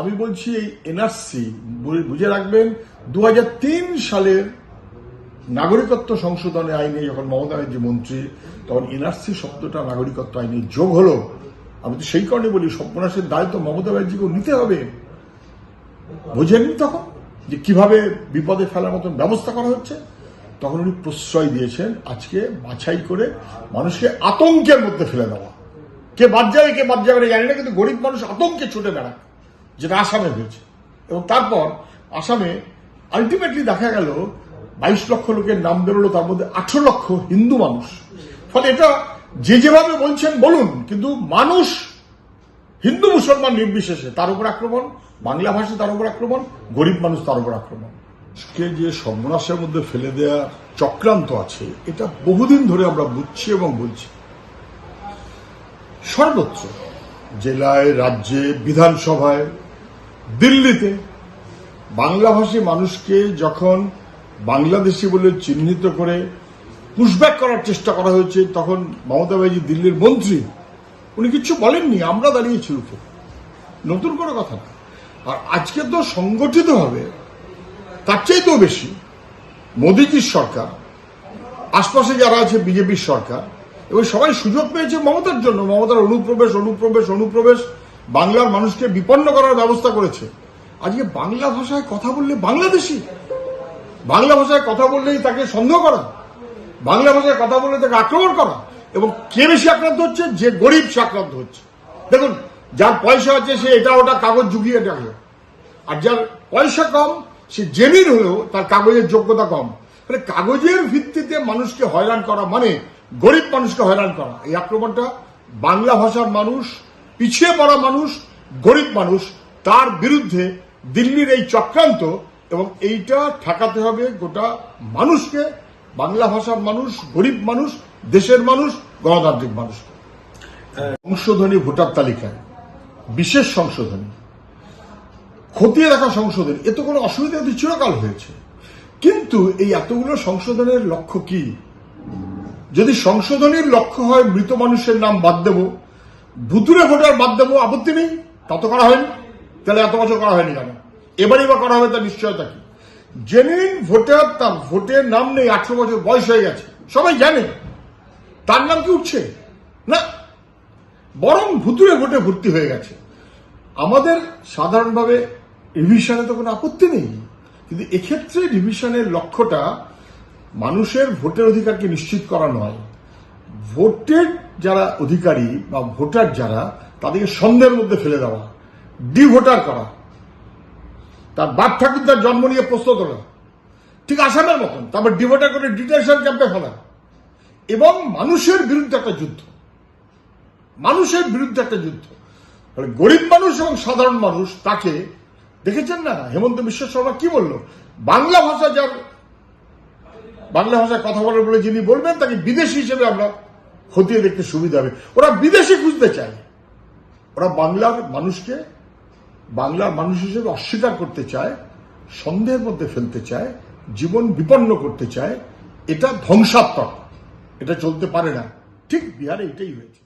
আমি বলছি এই এনআরসি বুঝে রাখবেন দু হাজার তিন সালের নাগরিকত্ব সংশোধনী আইনে যখন মমতা ব্যানার্জি মন্ত্রী, তখন এনআরসি শব্দটা নাগরিকত্ব আইনে যোগ হলো। আমি তো সেই কারণে বলি, সর্বনাশের দায়িত্ব মমতা ব্যানার্জিকেও নিতে হবে। বোঝেননি তখন যে কীভাবে বিপদে ফেলার মতন ব্যবস্থা করা হচ্ছে? তখন উনি প্রশ্রয় দিয়েছেন আজকে বাছাই করে মানুষকে আতঙ্কের মধ্যে ফেলে দেওয়া। কে বাদ যাবে, কে বাদ যাবে জানি না, কিন্তু গরিব মানুষ আতঙ্কে ছুটে বেড়ায় যেটা আসামে হয়েছে। এবং তারপর আসামে আলটিমেটলি দেখা গেল, বাইশ লক্ষ লোকের নাম বেরোলো, তার মধ্যে আঠারো লক্ষ হিন্দু মানুষ। ফলে এটা যে যেভাবে বলছেন, বলুন, কিন্তু মানুষ হিন্দু মুসলমান নির্বিশেষে, তার উপর আক্রমণ, বাংলা ভাষা তার উপর আক্রমণ, গরিব মানুষ তার উপর আক্রমণ। কে যে সর্বনাশের মধ্যে ফেলে দেওয়া চক্রান্ত আছে, এটা বহুদিন ধরে আমরা বুঝছি এবং বলছি। সর্বত্র জেলায়, রাজ্যে, বিধানসভায় দিল্লিতে বাংলাভাষী মানুষকে যখন বাংলাদেশি বলে চিহ্নিত করে পুশব্যাক করার চেষ্টা করা হয়েছে, তখন মমতা ব্যানার্জি দিল্লির মন্ত্রী, উনি কিচ্ছু বলেননি, আমরা দাঁড়িয়েছি উঠে নতুন কোনো কথা না। আর আজকে তো সংগঠিত হবে, তার চাইতেও বেশি মোদীজির সরকার, আশপাশে যারা আছে বিজেপির সরকার, এবং সবাই সুযোগ পেয়েছে মমতার জন্য, মমতার অনুপ্রবেশ অনুপ্রবেশ অনুপ্রবেশ বাংলার মানুষকে বিপন্ন করার ব্যবস্থা করেছে। আজকে বাংলা ভাষায় কথা বললে বাংলাদেশি। বাংলা ভাষায় কথা বললেই তাকে সন্দেহ করা। বাংলা ভাষায় কথা বললে তাকে আক্রমণ করা। এবং কে বেশি আক্রান্ত হচ্ছে? যে গরিব সে আক্রান্ত হচ্ছে। দেখুন, যার পয়সা আছে সে এটা ওটা কাগজ জুগিয়ে রাখল আর যার পয়সা কম, সে জেনুইন হলেও তার কাগজের যোগ্যতা কম। মানে কাগজের ভিত্তিতে মানুষকে হয়রান করা মানে গরিব মানুষকে হয়রান করা। এই আক্রমণটা বাংলা ভাষার মানুষ পিছিয়ে পড়া মানুষ, গরিব মানুষ, তার বিরুদ্ধে দিল্লির এই চক্রান্ত এবং এইটা ঠেকাতে হবে গোটা মানুষকে, বাংলা ভাষার মানুষ, গরিব মানুষ, দেশের মানুষ, গণতান্ত্রিক মানুষকে। সংশোধনী ভোটার তালিকায়, বিশেষ সংশোধনী, খতিয়ে দেখা সংশোধন, এ তো কোনো অসুবিধা চিরকাল হয়েছে। কিন্তু এই এতগুলো সংশোধনের লক্ষ্য কি? যদি সংশোধনের লক্ষ্য হয়, মৃত মানুষের নাম বাদ দেব ভুতুরে ভোটার বাদ দেবো, আপত্তি নেই, তা তো করা হয়নি। তাহলে এত বছর করা হয়নি কেন? এবারই বা করা হবে তার নিশ্চয়তা কি? জেনুইন ভোটার তার ভোটের নাম নেই, আঠারো বছর বয়স হয়ে গেছে। সবাই জানে। তার নাম কি উঠছে? না। বরং ভুতুরে ভোটে ভর্তি হয়ে গেছে। আমাদের সাধারণভাবে রিভিশনে তো কোনো আপত্তি নেই। কিন্তু এক্ষেত্রে রিভিশনের লক্ষ্যটা মানুষের ভোটের অধিকারকে নিশ্চিত করা নয়। ভোটের যারা অধিকারী বা ভোটার যারা, তাদেরকে সন্দেহের মধ্যে ফেলে দেওয়া ডি ভোটার করা। তার বাপ ঠাকুর তার জন্ম নিয়ে প্রশ্ন তোলা ঠিক আসামের মতন, তারপর ডিভোটার করে ডিটেনশন ক্যাম্পে ফেলা এবং মানুষের বিরুদ্ধে একটা যুদ্ধ। মানুষের বিরুদ্ধে একটা যুদ্ধ। গরিব মানুষ এবং সাধারণ মানুষ তাকে, দেখেছেন না? হেমন্ত বিশ্ব শর্মা কি বলল? বাংলা ভাষা যার, বাংলা ভাষায় কথা বলার বলে যিনি বলবেন, তাকে বিদেশি হিসেবে আমরা খতিয়ে দেখতে সুবিধা হবে। ওরা বিদেশে খুঁজতে চায়। ওরা বাংলার মানুষকে, বাংলার মানুষ হিসেবে অস্বীকার করতে চায়, সন্দেহের মধ্যে ফেলতে চায়, জীবন বিপন্ন করতে চায়। এটা ধ্বংসাত্মক। এটা চলতে পারে না। ঠিক বিহারে এটাই হয়েছে।